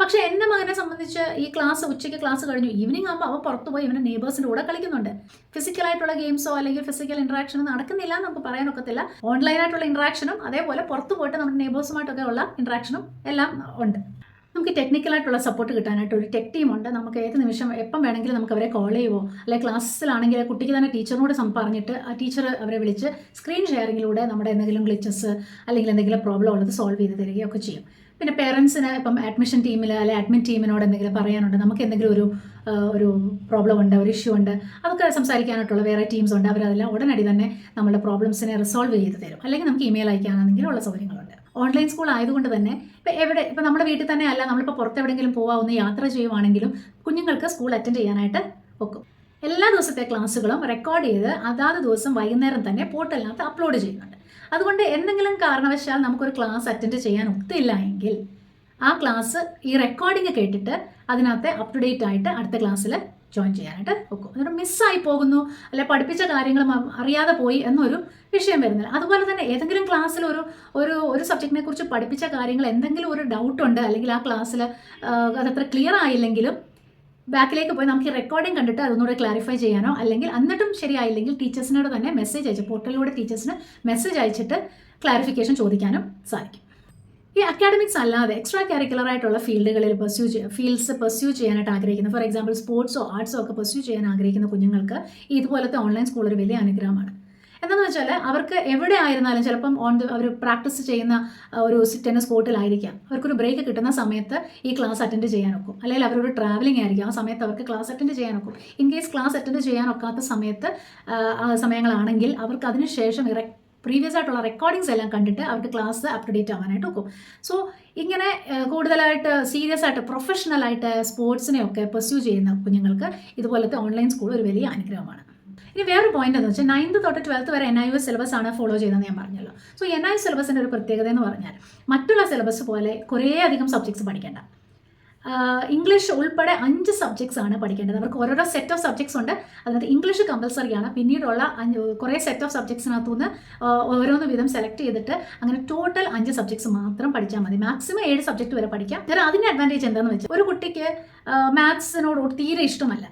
പക്ഷേ എന്റെ മകനെ സംബന്ധിച്ച് ഈ ക്ലാസ് ഉച്ചയ്ക്ക് ക്ലാസ് കഴിഞ്ഞു. ഈവനിങ് ആകുമ്പോൾ അവൻ പുറത്തു പോയി ഇവന്റെ നെയ്ബേഴ്സിന്റെ കൂടെ കളിക്കുന്നുണ്ട്. ഫിസിക്കലായിട്ടുള്ള ഗെയിംസോ അല്ലെങ്കിൽ ഫിസിക്കൽ ഇൻട്രാക്ഷനോ നടക്കുന്നില്ല നമുക്ക് പറയാനൊക്കത്തില്ല ഓൺലൈനായിട്ടുള്ള ഇൻട്രാക്ഷനും അതേപോലെ പുറത്തു പോയിട്ട് നമ്മുടെ നെയ്ബേഴ്സുമായിട്ടൊക്കെ ഉള്ള ഇൻട്രാക്ഷനും എല്ലാം ഉണ്ട്. നമുക്ക് ടെക്നിക്കലായിട്ടുള്ള സപ്പോർട്ട് കിട്ടാനായിട്ട് ഒരു ടെക് ടീം ഉണ്ട്. നമുക്ക് ഏത് നിമിഷം എപ്പം വേണമെങ്കിലും നമുക്ക് അവരെ കോൾ ചെയ്യുമോ അല്ലെങ്കിൽ ക്ലാസ്സിലാണെങ്കിൽ കുട്ടിക്ക് തന്നെ ടീച്ചറിനോട് പറഞ്ഞിട്ട് ആ ടീച്ചർ അവരെ വിളിച്ച് സ്ക്രീൻ ഷെയറിങ്ങിലൂടെ നമ്മുടെ എന്തെങ്കിലും ഗ്ലിച്ചസ് അല്ലെങ്കിൽ എന്തെങ്കിലും പ്രോബ്ലം ഉള്ളത് സോൾവ് ചെയ്ത് തരികയൊക്കെ ചെയ്യും. പിന്നെ പേരൻസിന് ഇപ്പം അഡ്മിഷൻ ടീമിൽ അല്ലെങ്കിൽ അഡ്മിൻ ടീമിനോട് എന്തെങ്കിലും പറയാനുണ്ട്? നമുക്ക് എന്തെങ്കിലും ഒരു ഒരു പ്രോബ്ലം ഉണ്ട് ഒരു ഇഷ്യൂ ഉണ്ട് അതൊക്കെ സംസാരിക്കാനായിട്ടുള്ള വേറെ ടീംസ് ഉണ്ട് അവരതെല്ലാം ഉടനടി തന്നെ നമ്മുടെ പ്രോബ്ലംസിനെ റിസോൾവ് ചെയ്ത് തരും. അല്ലെങ്കിൽ നമുക്ക് ഇമെയിൽ അയക്കാനാണെങ്കിലും ഉള്ള സൗകര്യങ്ങളുണ്ട്. ഓൺലൈൻ സ്കൂൾ ആയതുകൊണ്ട് തന്നെ ഇപ്പം എവിടെ ഇപ്പം നമ്മുടെ വീട്ടിൽ തന്നെ അല്ല നമ്മളിപ്പോൾ പുറത്തെവിടെയെങ്കിലും ഒന്ന് യാത്ര ചെയ്യുവാണെങ്കിലും കുഞ്ഞുങ്ങൾക്ക് സ്കൂൾ അറ്റൻഡ് ചെയ്യാനായിട്ട് ഒക്കും എല്ലാ ദിവസത്തെ ക്ലാസ്സുകളും റെക്കോർഡ് ചെയ്ത് അതാത് ദിവസം വൈകുന്നേരം തന്നെ പോർട്ടലിനകത്ത് അപ്ലോഡ് ചെയ്യുന്നുണ്ട്. അതുകൊണ്ട് എന്തെങ്കിലും കാരണവശാൽ നമുക്കൊരു ക്ലാസ് അറ്റൻഡ് ചെയ്യാൻ ഒത്തില്ല എങ്കിൽ ആ ക്ലാസ് ഈ റെക്കോർഡിംഗ് കേട്ടിട്ട് അതിനകത്തെ അപ് ടു ഡേറ്റ് ആയിട്ട് അടുത്ത ക്ലാസ്സിൽ ജോയിൻ ചെയ്യാനായിട്ട് ഒക്കും. എന്നിട്ട് മിസ്സായി പോകുന്നു. അല്ലെ പഠിപ്പിച്ച കാര്യങ്ങൾ അറിയാതെ പോയി എന്നൊരു വിഷയം വരുന്നില്ല. അതുപോലെ തന്നെ ഏതെങ്കിലും ക്ലാസ്സിൽ ഒരു ഒരു ഒരു സബ്ജക്റ്റിനെ കുറിച്ച് പഠിപ്പിച്ച കാര്യങ്ങൾ എന്തെങ്കിലും ഒരു ഡൗട്ടുണ്ട് അല്ലെങ്കിൽ ആ ക്ലാസ്സിൽ അതത്ര ക്ലിയർ ആയില്ലെങ്കിലും ബാക്കിലേക്ക് പോയി നമുക്ക് ഈ റെക്കോർഡിംഗ് കണ്ടിട്ട് അതൊന്നുകൂടെ ക്ലാരിഫൈ ചെയ്യാനോ? അല്ലെങ്കിൽ എന്നിട്ടും ശരിയായില്ലെങ്കിൽ ടീച്ചേഴ്സിനോട് തന്നെ മെസ്സേജ് അയച്ച് പോർട്ടലിലൂടെ ടീച്ചേഴ്സിന് മെസ്സേജ് അയച്ചിട്ട് ക്ലാരിഫിക്കേഷൻ ചോദിക്കാനും സാധിക്കും. ഈ അക്കാഡമിക്സ് അല്ലാതെ എക്സ്ട്രാ കരിക്കുലർ ആയിട്ടുള്ള ഫീൽഡുകളിൽ പെർസ്യൂ ഫീൽഡ്സ് പെർസ്യൂ ചെയ്യാനായിട്ട് ആഗ്രഹിക്കുന്ന ഫോർ എക്സാമ്പിൾ സ്പോർട്സോ ആർട്സോ ഒക്കെ പെർസ്യൂ ചെയ്യാൻ ആഗ്രഹിക്കുന്ന കുഞ്ഞുങ്ങൾക്ക് ഇതുപോലത്തെ ഓൺലൈൻ സ്കൂൾ ഒരു വലിയ അനുഗ്രഹമാണ്. എന്താണെന്ന് വെച്ചാൽ അവർക്ക് എവിടെ ആയിരുന്നാലും ചിലപ്പം ഓൺ അവർ പ്രാക്ടീസ് ചെയ്യുന്ന ഒരു ടെന്നീസ് കോർട്ടിലായിരിക്കാം അവർക്കൊരു ബ്രേക്ക് കിട്ടുന്ന സമയത്ത് ഈ ക്ലാസ് അറ്റൻഡ് ചെയ്യാനൊക്കും അല്ലെങ്കിൽ അവരൊരു ട്രാവലിംഗ് ആയിരിക്കും. ആ സമയത്ത് അവർക്ക് ക്ലാസ് അറ്റൻഡ് ചെയ്യാനൊക്കും ഇൻ കേസ് ക്ലാസ് അറ്റൻഡ് ചെയ്യാനൊക്കാത്ത സമയത്ത് സമയങ്ങളാണെങ്കിൽ അവർക്ക് അതിനുശേഷം ഇറ പ്രീവിയസ് ആയിട്ടുള്ള റെക്കോർഡിങ്സ് എല്ലാം കണ്ടിട്ട് അവർക്ക് ക്ലാസ് അപ് ടു ഡേറ്റ് ആവാനായിട്ട് ഒക്കും. സോ ഇങ്ങനെ കൂടുതലായിട്ട് സീരിയസ് ആയിട്ട് പ്രൊഫഷണലായിട്ട് സ്പോർട്സിനെയൊക്കെ പെർസ്യൂ ചെയ്യുന്ന കുഞ്ഞുങ്ങൾക്ക് ഇതുപോലത്തെ ഓൺലൈൻ സ്കൂൾ ഒരു വലിയ അനുഗ്രഹമാണ്. ഇനി വേറൊരു പോയിന്റ് എന്ന് വെച്ചാൽ നയൻത് തൊട്ട് ട്വൽത്ത് വരെ എൻ ഐ യു സിലബസ് ആണ് ഫോളോ ചെയ്തതെന്ന് ഞാൻ പറഞ്ഞല്ലോ. സോ എൻ ഐ സിലബസിന്റെ ഒരു പ്രത്യേകത എന്ന് പറഞ്ഞാൽ മറ്റുള്ള സിലബസ് പോലെ കുറേ അധികം സബ്ജക്ട്സ് പഠിക്കേണ്ട. ഇംഗ്ലീഷ് ഉൾപ്പെടെ അഞ്ച് സബ്ജക്ട്സ് ആണ് പഠിക്കേണ്ടത്. അവർക്ക് ഓരോരോ സെറ്റ് ഓഫ് സബ്ജക്ട്സ് ഉണ്ട്. അതായത് ഇംഗ്ലീഷ് കമ്പൽസറി ആണ്. പിന്നീടുള്ള അഞ്ച് കുറേ സെറ്റ് ഓഫ് സബ്ജക്ട്സിനകത്തുനിന്ന് ഓരോന്ന് വിധം സെലക്ട് ചെയ്തിട്ട് അങ്ങനെ ടോട്ടൽ അഞ്ച് സബ്ജക്ട്സ് മാത്രം പഠിച്ചാൽ മതി. മാക്സിമം ഏഴ് സബ്ജക്ട് വരെ പഠിക്കാം. അതിന് അഡ്വാന്റേജ് എന്താണെന്ന് വെച്ചാൽ ഒരു കുട്ടിക്ക് മാത്സിനോട് തീരെ ഇഷ്ടമല്ല.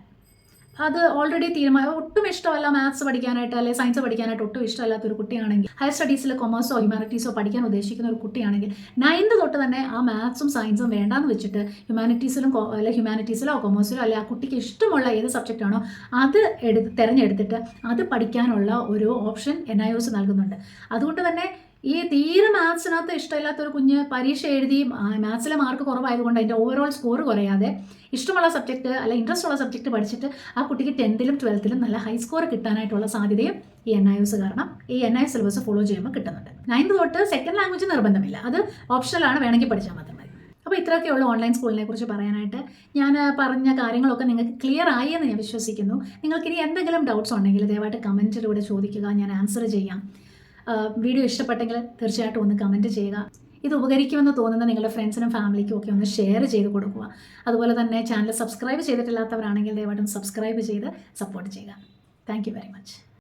അത് ഓൾറെഡി തീരുമാനം. ഒട്ടും ഇഷ്ടമല്ല മാത്സ് പഠിക്കാനായിട്ട് അല്ലെങ്കിൽ സയൻസ് പഠിക്കാനായിട്ട് ഒട്ടും ഇഷ്ടമല്ലാത്ത ഒരു കുട്ടിയാണെങ്കിൽ ഹയർ സ്റ്റഡീസിൽ കൊമേഴ്സോ ഹ്യൂമാനിറ്റീസോ പഠിക്കാൻ ഉദ്ദേശിക്കുന്ന ഒരു കുട്ടിയാണെങ്കിൽ നയൻത് തൊട്ട് തന്നെ ആ മാത്സും സയൻസും വേണ്ടാന്ന് വെച്ചിട്ട് ഹ്യൂമാനിറ്റീസിലും അല്ലെങ്കിൽ ഹ്യൂമാനിറ്റീസിലോ കൊമേഴ്സിലോ അല്ലെങ്കിൽ ആ കുട്ടിക്ക് ഇഷ്ടമുള്ള ഏത് സബ്ജക്റ്റ് ആണോ അത് എടുത്ത് തിരഞ്ഞെടുത്തിട്ട് അത് പഠിക്കാനുള്ള ഒരു ഓപ്ഷൻ എൻ ഐ ഒസ് നൽകുന്നുണ്ട്. അതുകൊണ്ട് തന്നെ ഈ തീരെ മാത്സിനകത്ത് ഇഷ്ടമില്ലാത്ത ഒരു കുഞ്ഞ് പരീക്ഷ എഴുതി മാത്സിലെ മാർക്ക് കുറവായതുകൊണ്ട് അതിന്റെ ഓവറോൾ സ്കോർ കുറയാതെ ഇഷ്ടമുള്ള സബ്ജക്റ്റ് അല്ലെങ്കിൽ ഇൻട്രസ്റ്റ് ഉള്ള സബ്ജക്റ്റ് പഠിച്ചിട്ട് ആ കുട്ടിക്ക് ടെൻത്തിലും ട്വൽത്തിലും നല്ല ഹൈ സ്കോർ കിട്ടാനായിട്ടുള്ള സാധ്യതയും ഈ എൻ ഐ എസ് കാരണം ഈ എൻ ഐ സിലബസ് ഫോളോ ചെയ്യുമ്പോൾ കിട്ടുന്നുണ്ട്. നയൻത് തൊട്ട് സെക്കൻഡ് ലാംഗ്വേജ് നിർബന്ധമില്ല. അത് ഓപ്ഷണലാണ് വേണമെങ്കിൽ പഠിച്ചാൽ മാത്രം മതി. അപ്പോൾ ഇത്രയൊക്കെയുള്ള ഓൺലൈൻ സ്കൂളിനെ കുറിച്ച് പറയാനായിട്ട്. ഞാൻ പറഞ്ഞ കാര്യങ്ങളൊക്കെ നിങ്ങൾക്ക് ക്ലിയർ ആയി എന്ന് ഞാൻ വിശ്വസിക്കുന്നു. നിങ്ങൾക്ക് ഇനി എന്തെങ്കിലും ഡൗട്ട്സ് ഉണ്ടെങ്കിൽ ദയവായിട്ട് കമന്റിലൂടെ ചോദിക്കുക. ഞാൻ ആൻസർ ചെയ്യാം. വീഡിയോ ഇഷ്ടപ്പെട്ടെങ്കിൽ തീർച്ചയായിട്ടും ഒന്ന് കമന്റ് ചെയ്യുക. ഇത് ഉപകരിക്കുമെന്ന് തോന്നുന്ന നിങ്ങളുടെ ഫ്രണ്ട്സിനും ഫാമിലിക്കും ഒക്കെ ഒന്ന് ഷെയർ ചെയ്ത് കൊടുക്കുക. അതുപോലെ തന്നെ ചാനൽ സബ്സ്ക്രൈബ് ചെയ്തിട്ടില്ലാത്തവരാണെങ്കിൽ ദയവായിട്ടും സബ്സ്ക്രൈബ് ചെയ്ത് സപ്പോർട്ട് ചെയ്യുക. Thank very much